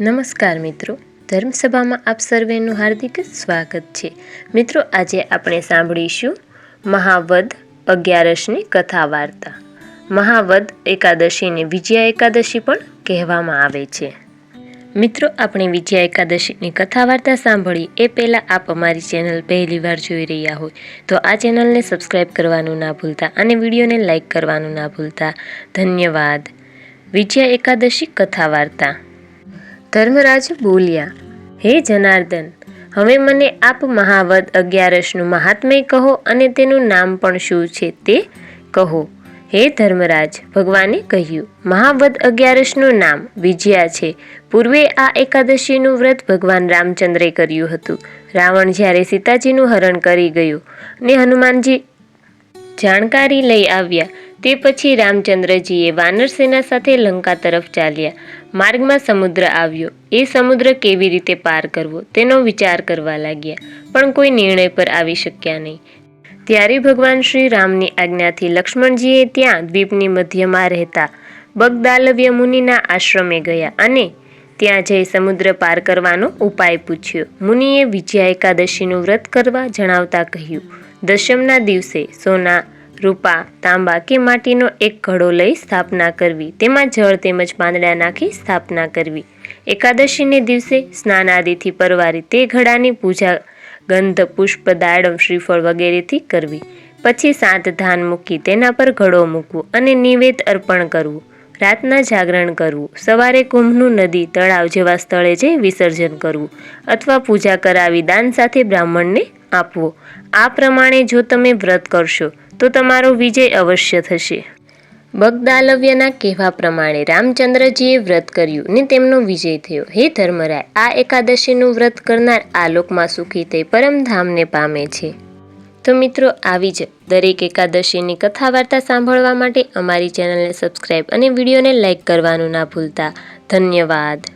નમસ્કાર મિત્રો. ધર્મસભામાં આપ સર્વેનું હાર્દિક સ્વાગત છે. મિત્રો, આજે આપણે સાંભળીશું મહાવદ અગિયારસની કથા વાર્તા મહાવદ એકાદશીને વિજયા એકાદશી પણ કહેવામાં આવે છે. મિત્રો, આપણે વિજયા એકાદશીની કથા વાર્તા સાંભળી એ પહેલાં આપ અમારી ચેનલ પહેલી વાર જોઈ રહ્યા હોય તો આ ચેનલને સબસ્ક્રાઈબ કરવાનું ના ભૂલતા અને વિડીયોને લાઇક કરવાનું ના ભૂલતા. ધન્યવાદ. વિજયા એકાદશી કથા વાર્તા ધર્મરાજ બોલ્યા, હે જનાર્દન, હવે મને આપ મહાવદ અગિયારસનું મહાત્મય કહો અને તેનું નામ પણ શું છે તે કહો. હે ધર્મરાજ, ભગવાને કહ્યું, મહાવદ અગિયારસનું નામ વિજયા છે. પૂર્વે આ એકાદશીનું વ્રત ભગવાન રામચંદ્રે કર્યું હતું. રાવણ જ્યારે સીતાજીનું હરણ કરી ગયું ને હનુમાનજી જાણકારી લઈ આવ્યા, તે પછી રામચંદ્રજીએ વાનર સેના સાથે લંકા તરફ ચાલ્યા. માર્ગમાં સમુદ્ર આવ્યો. એ સમુદ્ર કેવી રીતે પાર કરવો તેનો વિચાર કરવા લાગ્યા, પણ કોઈ નિર્ણય પર આવી શક્યા નહીં. ત્યારે ભગવાન શ્રી રામની આજ્ઞાથી લક્ષ્મણજીએ ત્યાં દ્વીપની મધ્યમાં રહેતા બગદાલવ્ય મુનિના આશ્રમે ગયા અને ત્યાં જઈ સમુદ્ર પાર કરવાનો ઉપાય પૂછ્યો. મુનિએ વિજયા એકાદશીનું વ્રત કરવા જણાવતા કહ્યું, દશમના દિવસે સોના રૂપા, તાંબા કે માટીનો એક ઘડો લઈ સ્થાપના કરવી. તેમાં જળ તેમજ પાંદડા નાખી સ્થાપના કરવી. એકાદશીને દિવસે સ્નાન આદિથી પરવારી તે ઘડાની પૂજા, ગંધ, પુષ્પ, દાડમ, શ્રીફળ વગેરેથી કરવી. પછી સાત ધાન મૂકી તેના પર ઘડો મૂકવો અને નિવેદ અર્પણ કરવું. રાતના જાગરણ કરવું. સવારે કુંભનું નદી, તળાવ જેવા સ્થળે જઈ વિસર્જન કરવું. અથવા પૂજા કરાવી દાન સાથે બ્રાહ્મણને આપવો. આ પ્રમાણે જો તમે વ્રત કરશો, તો તમારો વિજય અવશ્ય થશે. બગદાલવ્યના કહેવા પ્રમાણે રામચંદ્રજીએ વ્રત કર્યું ને તેમનો વિજય થયો. હે ધર્મરાય, આ એકાદશીનું વ્રત કરનાર આ લોકમાં સુખી થઈ પરમધામને પામે છે. તો મિત્રો, આવી જ દરેક એકાદશીની કથા વાર્તા સાંભળવા માટે અમારી ચેનલને સબસ્ક્રાઈબ અને વિડીયોને લાઇક કરવાનું ના ભૂલતા. ધન્યવાદ.